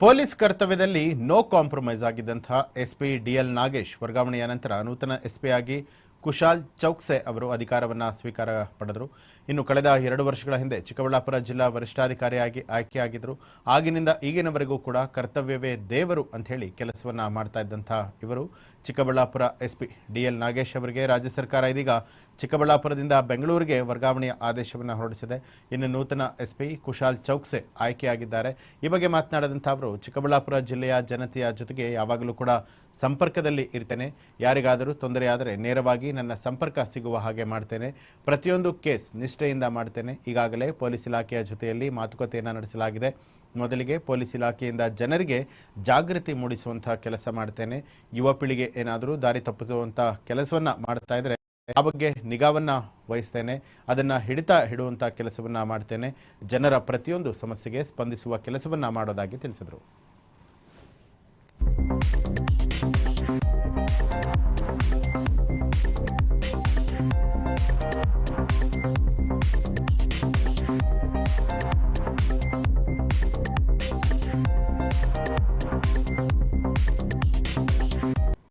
Police ಕರ್ತವ್ಯದಲ್ಲಿ no compromise ಆಗಿದ್ದಂತಹ SP DL Nagesh. ವರ್ಗಾವಣೆಯ ನಂತರ ನೂತನ ಎಸ್ಪಿ ಆಗಿ ಕುಶಾಲ್ ಚೌಕ್ಸೆ ಅವರು ಅಧಿಕಾರವನ್ನು ಸ್ವೀಕಾರ ಪಡೆದರು. ಇನ್ನು ಕಳೆದ ಎರಡು ವರ್ಷಗಳ ಹಿಂದೆ ಚಿಕ್ಕಬಳ್ಳಾಪುರ ಜಿಲ್ಲಾ ವರಿಷ್ಠಾಧಿಕಾರಿಯಾಗಿ ಆಯ್ಕೆಯಾಗಿದ್ದರು. ಆಗಿನಿಂದ ಈಗಿನವರೆಗೂ ಕೂಡ ಕರ್ತವ್ಯವೇ ದೇವರು ಅಂತ ಹೇಳಿ ಕೆಲಸವನ್ನ ಮಾಡ್ತಾ ಇದ್ದಂಥ ಇವರು. ಚಿಕ್ಕಬಳ್ಳಾಪುರ ಎಸ್ಪಿ ಡಿಎಲ್ ನಾಗೇಶ್ ಅವರಿಗೆ ರಾಜ್ಯ ಸರ್ಕಾರ ಇದೀಗ ಚಿಕ್ಕಬಳ್ಳಾಪುರದಿಂದ ಬೆಂಗಳೂರಿಗೆ ವರ್ಗಾವಣೆಯ ಆದೇಶವನ್ನು ಹೊರಡಿಸಿದೆ. ಇನ್ನು ನೂತನ ಎಸ್ಪಿ ಕುಶಾಲ್ ಚೌಕ್ಸೆ ಆಯ್ಕೆಯಾಗಿದ್ದಾರೆ. ಈ ಬಗ್ಗೆ ಮಾತನಾಡಿದಂಥ ಅವರು, ಚಿಕ್ಕಬಳ್ಳಾಪುರ ಜಿಲ್ಲೆಯ ಜನತೆಯ ಜೊತೆಗೆ ಯಾವಾಗಲೂ ಕೂಡ ಸಂಪರ್ಕದಲ್ಲಿ ಇರ್ತೇನೆ. ಯಾರಿಗಾದರೂ ತೊಂದರೆಯಾದರೆ ನೇರವಾಗಿ ನನ್ನ ಸಂಪರ್ಕ ಸಿಗುವ ಹಾಗೆ ಮಾಡ್ತೇನೆ. ಪ್ರತಿಯೊಂದು ಕೇಸ್ ನಿಷ್ಠೆಯಿಂದ ಮಾಡ್ತೇನೆ. ಈಗಾಗಲೇ ಪೊಲೀಸ್ ಇಲಾಖೆಯ ಜೊತೆಯಲ್ಲಿ ಮಾತುಕತೆಯನ್ನು ನಡೆಸಲಾಗಿದೆ. ಮೊದಲಿಗೆ ಪೊಲೀಸ್ ಇಲಾಖೆಯಿಂದ ಜನರಿಗೆ ಜಾಗೃತಿ ಮೂಡಿಸುವಂತಹ ಕೆಲಸ ಮಾಡ್ತೇನೆ. ಯುವ ಪೀಳಿಗೆ ಏನಾದರೂ ದಾರಿ ತಪ್ಪಿಸುವಂತಹ ಕೆಲಸವನ್ನ ಮಾಡ್ತಾ ಇದ್ರೆ ಆ ಬಗ್ಗೆ ನಿಗಾವನ್ನ ವಹಿಸ್ತೇನೆ. ಅದನ್ನ ಹಿಡಿತ ಹಿಡುವಂತಹ ಕೆಲಸವನ್ನ ಮಾಡ್ತೇನೆ. ಜನರ ಪ್ರತಿಯೊಂದು ಸಮಸ್ಯೆಗೆ ಸ್ಪಂದಿಸುವ ಕೆಲಸವನ್ನ ಮಾಡೋದಾಗಿ ತಿಳಿಸಿದರು.